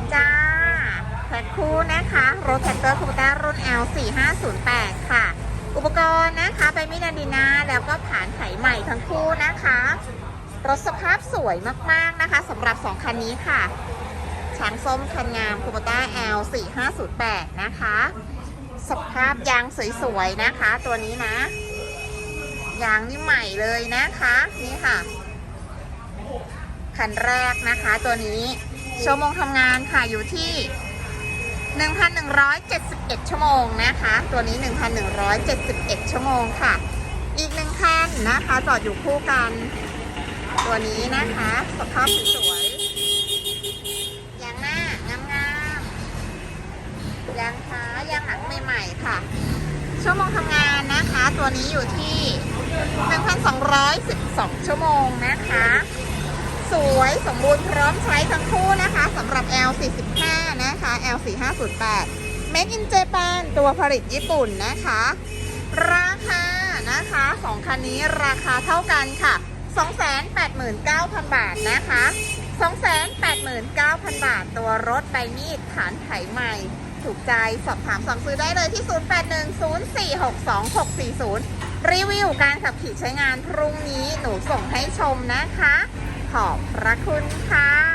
ดจ้าแพ็คคู่นะคะรถแท็กเตอร์คูปต้ารุ่น L 4 5 0 8 ค่ะ อุปกรณ์นะคะไปมินดีนาแล้วก็ผ่านไถใหม่ทั้งคู่นะคะ รถสภาพสวยมากๆนะคะสำหรับ 2 คันนี้ค่ะช้างส้มคันงามคูปต้า L 4 5 0 8 นะคะ สภาพยางสวยๆนะคะ ตัวนี้นะ ยางนี่ใหม่เลยนะคะ นี่ค่ะ คันแรกนะคะตัวนี้ ชั่วโมงทำงานค่ะอยู่ที่ 1,171 ชั่วโมงนะคะ ตัวนี้ 1,171 ชั่วโมงค่ะ อีกหนึ่งคันนะคะ จอดอยู่คู่กัน ตัวนี้นะคะสภาพสวยยางหน้างามๆยางท้ายางหลังใหม่ๆค่ะ ชั่วโมงทำงานนะคะ ตัวนี้อยู่ที่ 1,212 ชั่วโมงนะคะ สวยสมบูรณ์พร้อมใช้ทั้งคู่นะคะสำหรับ L45 นะคะ L4508 Made in Japan ตัวผลิตญี่ปุ่นนะคะ ราคานะคะสองคันนี้ราคาเท่ากันค่ะ 289,000 บาทนะคะ 289,000 บาท ตัวรถใบมีดฐานไถใหม่ ถูกใจสอบถามสั่งซื้อได้เลยที่ 0810462640 รีวิวการขับขี่ใช้งานพรุ่งนี้หนูส่งให้ชมนะคะ ขอบพระคุณค่ะ